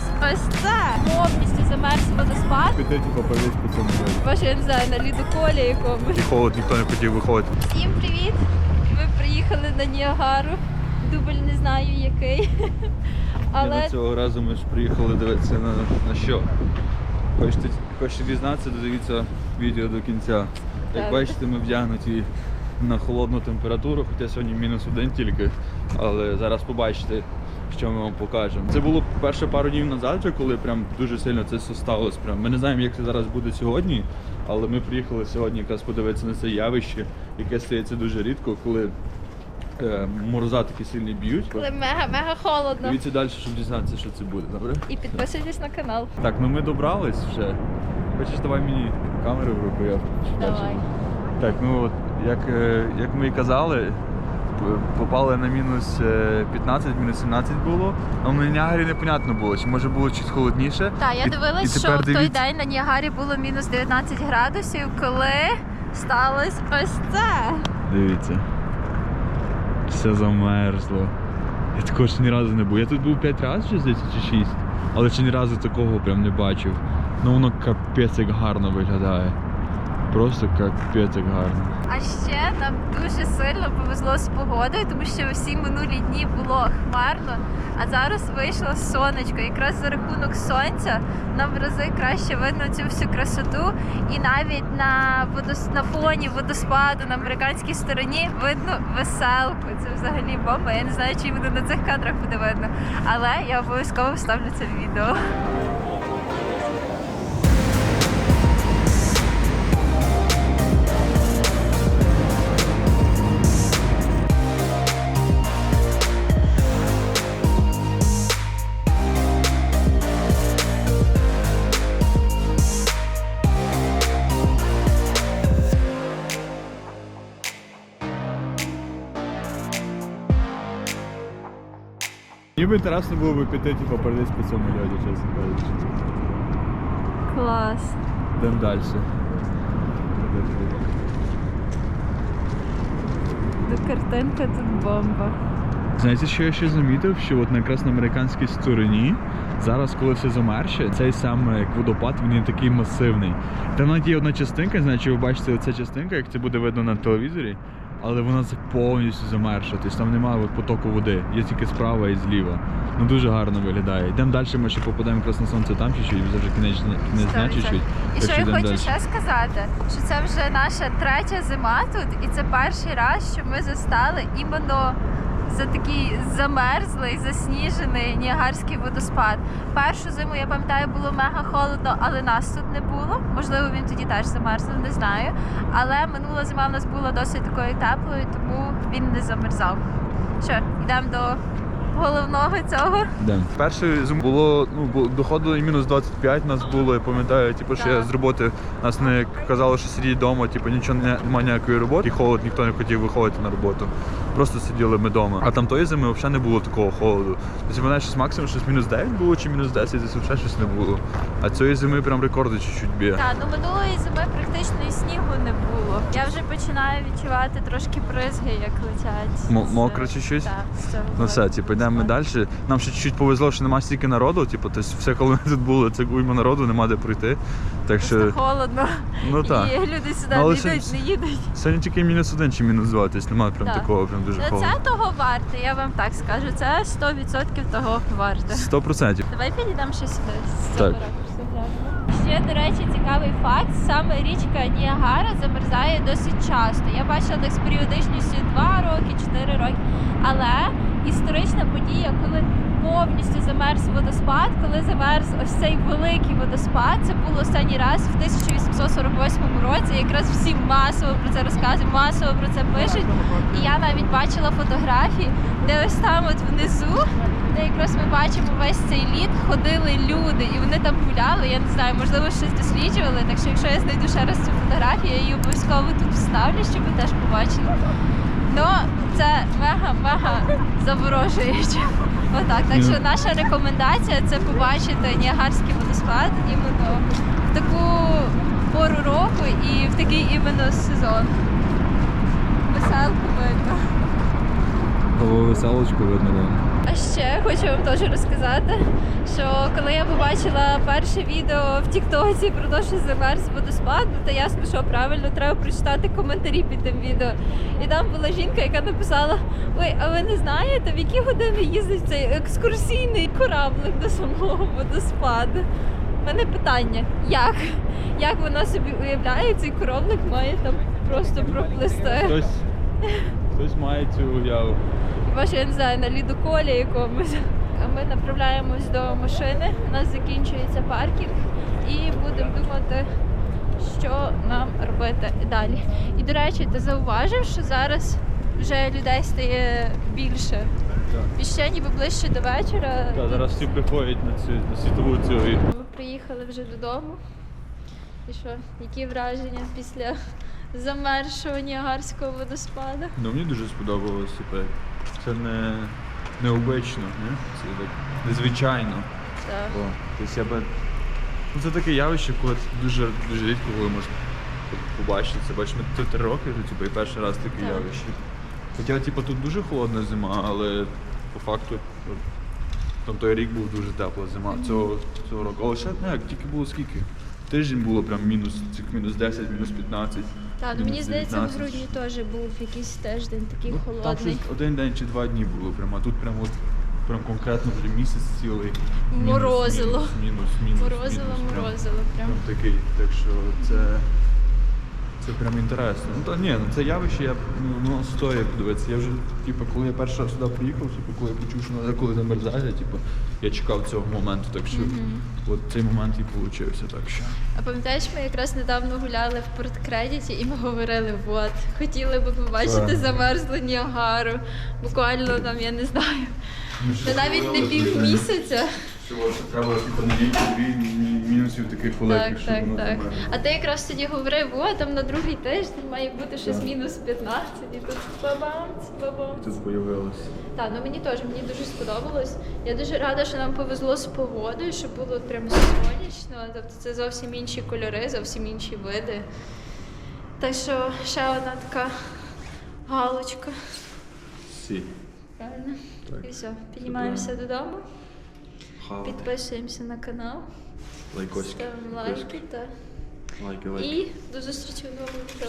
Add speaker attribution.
Speaker 1: сталося ось це. Повністю замерз водоспад.
Speaker 2: Піти, типу, повісь по цьому.
Speaker 1: Боже, я не знаю, на лідоколі якомусь.
Speaker 2: І холод, ніхто не хотів виходити.
Speaker 1: Всім привіт! Ми приїхали на Ніагару. Дубль не знаю який. Але
Speaker 2: Але... Цього разу ми ж приїхали дивитися на, на що. Хочете, хочете дізнатися, додивіться відео до кінця. Як
Speaker 1: Так.
Speaker 2: бачите, ми вдягнуті на холодну температуру, хоча сьогодні мінус один тільки. Але зараз побачите, що ми вам покажемо. Це було перше пару днів назад, коли прям дуже сильно це все сталося. Прям. Ми не знаємо, як це зараз буде сьогодні, але ми приїхали сьогодні якраз подивитися на це явище, яке стається дуже рідко, коли е, мороза такі сильні б'ють.
Speaker 1: коли мега-мега холодно.
Speaker 2: Дивіться далі, щоб дізнатися, що це буде, добре?
Speaker 1: І підписуйтесь на канал.
Speaker 2: Так, ну ми добрались вже. Хочеш, давай мені камеру в руку, я
Speaker 1: Давай.
Speaker 2: Так, ну от, як, е, як ми і казали, попали на мінус е, 15, мінус 17 було. А на Ніагарі непонятно було, чи може було чуть холодніше.
Speaker 1: Так, я
Speaker 2: І-
Speaker 1: дивилась,
Speaker 2: і
Speaker 1: що
Speaker 2: тепер
Speaker 1: в той
Speaker 2: дивіться-
Speaker 1: день на Ніагарі було мінус 19 градусів, коли сталося ось це.
Speaker 2: Дивіться. Все замерзло. Я такого ще ні разу не був. Я тут був 5 разів чи здається, чи 6, але ще ні разу такого прям не бачив. Ну воно капець як гарно виглядає. Просто капець гарно.
Speaker 1: А ще нам дуже сильно повезло з погодою, тому що всі минулі дні було хмарно, а зараз вийшло сонечко. Якраз за рахунок сонця нам в рази краще видно цю всю красоту. І навіть на водос... на фоні водоспаду на американській стороні видно веселку. Це взагалі бомба. Я не знаю, чи буде на цих кадрах буде видно. Але я обов'язково вставлю це в відео.
Speaker 2: Ніби інтересно було б піти, типу, передись по цьому льоді, чесно кажучи.
Speaker 1: Клас.
Speaker 2: Йдемо далі.
Speaker 1: До картинка тут бомба.
Speaker 2: Знаєте, що я ще замітив? Що от якраз на американській стороні, зараз, коли все замерше, цей сам як водопад він є такий масивний. Там навіть є одна частинка, чи ви бачите ця частинка, як це буде видно на телевізорі, але вона це повністю замерша. Тобто там немає от потоку води, є тільки справа і зліва. Ну дуже гарно виглядає. Йдемо далі, ми ще попадемо якраз на сонце там чуть-чуть, вже вже кінець, кінець дня
Speaker 1: І що я хочу
Speaker 2: далі.
Speaker 1: ще сказати, що це вже наша третя зима тут, і це перший раз, що ми застали іменно за такий замерзлий, засніжений Ніагарський водоспад. Першу зиму я пам'ятаю, було мега холодно, але нас тут не було. Можливо, він тоді теж замерзнув, не знаю. Але минула зима в нас була досить такою теплою, тому він не замерзав. Що, йдемо до головного цього.
Speaker 2: Йдемо. Перший зим було, ну, доходило і мінус 25 нас було, я пам'ятаю, типу, що я з роботи нас не казали, що сидіть вдома, типу, нічого не, немає ніякої роботи, і холод, ніхто не хотів виходити на роботу. Просто сиділи ми вдома. А там тої зими взагалі не було такого холоду. Тобто мене щось максимум щось мінус 9 було чи мінус 10, десь взагалі щось не було. А цієї зими прям рекорди чуть-чуть б'є.
Speaker 1: Так, ну минулої зими практично і снігу не було. Я вже починаю відчувати трошки бризги, як летять. З-
Speaker 2: мокро чуть-чуть?
Speaker 1: Так, з цього
Speaker 2: Ну все, типу, йдемо ми далі. Нам ще чуть-чуть повезло, що немає стільки народу. Типу, тобто все, коли ми тут були, це уйма народу, нема де пройти. Так
Speaker 1: Просто
Speaker 2: що,
Speaker 1: холодно.
Speaker 2: ну так.
Speaker 1: І люди сюди
Speaker 2: Ну,
Speaker 1: не йдуть, не їдуть.
Speaker 2: Сьогодні тільки мінус один чи мінус два, тобто немає прям
Speaker 1: Так.
Speaker 2: такого, прям дуже
Speaker 1: Ну,
Speaker 2: холодно.
Speaker 1: це того варте, я вам так скажу. Це 100% того варте.
Speaker 2: Сто процентів.
Speaker 1: Давай підійдемо ще сюди. з
Speaker 2: Так.
Speaker 1: цього ракурсу глянемо. Ще, до речі, цікавий факт. Саме річка Ніагара замерзає досить часто. Я бачила так з періодичністю 2 роки, 4 роки. Але історична подія, коли повністю замерз водоспад, коли замерз ось цей великий водоспад, це було останній раз в 1848 році. Якраз всі масово про це розказують, масово про це пишуть. І я навіть бачила фотографії, де ось там от внизу, де якраз ми бачимо весь цей лід, ходили люди, і вони там гуляли. Я не знаю, можливо, щось досліджували. Так що, якщо я знайду ще раз цю фотографію, я її обов'язково тут вставлю, щоб ви теж побачили. Ну, це мега-мега заворожуюче. Отак. Так що наша рекомендація це побачити Ніагарський водоспад іменно в таку пору року і в такий іменно сезон. Веселку видно.
Speaker 2: Веселочку видно вам.
Speaker 1: А ще хочу вам теж розказати, що коли я побачила перше відео в Тіктоці про те, що замерз водоспад, то ясно, що правильно треба прочитати коментарі під тим відео. І там була жінка, яка написала: Ой, а ви не знаєте, в які години їздить цей екскурсійний кораблик до самого водоспаду? У мене питання: як? Як вона собі уявляє, цей кораблик має там просто проплисти?
Speaker 2: Хтось, хтось має цю уяву.
Speaker 1: Що я не знаю, на лідоколі якомусь. Ми направляємось до машини. У нас закінчується паркінг і будемо думати, що нам робити далі. І до речі, ти зауважив, що зараз вже людей стає більше. І ще ніби ближче до вечора.
Speaker 2: Так, зараз всі приходять на цю на світову цю.
Speaker 1: Ми приїхали вже додому. І що, які враження після замершого Ніагарського водоспаду?
Speaker 2: Ну мені дуже сподобалось, типу, це не необично, не? Це так незвичайно.
Speaker 1: Так.
Speaker 2: О, тобто я би. Ну це таке явище, коли дуже дуже рідко коли можна побачити це. Бачиш, ми тут три роки вже, типу, і перший раз таке
Speaker 1: Так.
Speaker 2: явище. Хоча, типу, тут дуже холодна зима, але по факту. Там той рік був дуже тепла зима цього, цього року. Але ще ну, як тільки було скільки? Тиждень було прям мінус, мінус 10, мінус 15.
Speaker 1: Так, ну мені здається, в
Speaker 2: 19.
Speaker 1: грудні теж був якийсь тиждень такий
Speaker 2: Ну, Там
Speaker 1: холодний.
Speaker 2: щось один день чи два дні було прямо, а тут прямо от, прям конкретно вже місяць цілий. Мінус,
Speaker 1: Морозило.
Speaker 2: Мінус, мінус, мінус.
Speaker 1: Морозило,
Speaker 2: мінус, прям.
Speaker 1: морозило прям.
Speaker 2: Прям такий. Так що це. Це прям інтересно. Ну та ні, ну це явище, я ну, воно стоїть подивитися. Я вже, типу, коли я перший раз сюди приїхав, типу, коли я почув, що вона коли замерзає, типу, я чекав цього моменту, так що от цей момент і получився, так що.
Speaker 1: А пам'ятаєш, ми якраз недавно гуляли в порткредіті і ми говорили, от, хотіли би побачити замерзлу Ніагару. Буквально там, я не знаю. Та навіть не півмісяця.
Speaker 2: Що що треба типу, на дві мінусів таких великих,
Speaker 1: Так,
Speaker 2: щоб
Speaker 1: так,
Speaker 2: воно
Speaker 1: так.
Speaker 2: замерзло.
Speaker 1: А ти якраз тоді говорив, о, там на другий тиждень має бути щось
Speaker 2: Так.
Speaker 1: мінус 15, і тут бабамц, бабамц.
Speaker 2: Тут появилось.
Speaker 1: Так, ну мені теж мені дуже сподобалось. Я дуже рада, що нам повезло з погодою, що було прям сонячно. Тобто це зовсім інші кольори, зовсім інші види. Так що ще одна така галочка.
Speaker 2: Сі.
Speaker 1: Правильно?
Speaker 2: Так.
Speaker 1: І все, піднімаємося додому,
Speaker 2: Хавати.
Speaker 1: підписуємося на канал,
Speaker 2: Лайкосики.
Speaker 1: ставимо лайки так.
Speaker 2: Лайки, лайки.
Speaker 1: і до зустрічі в новому відео.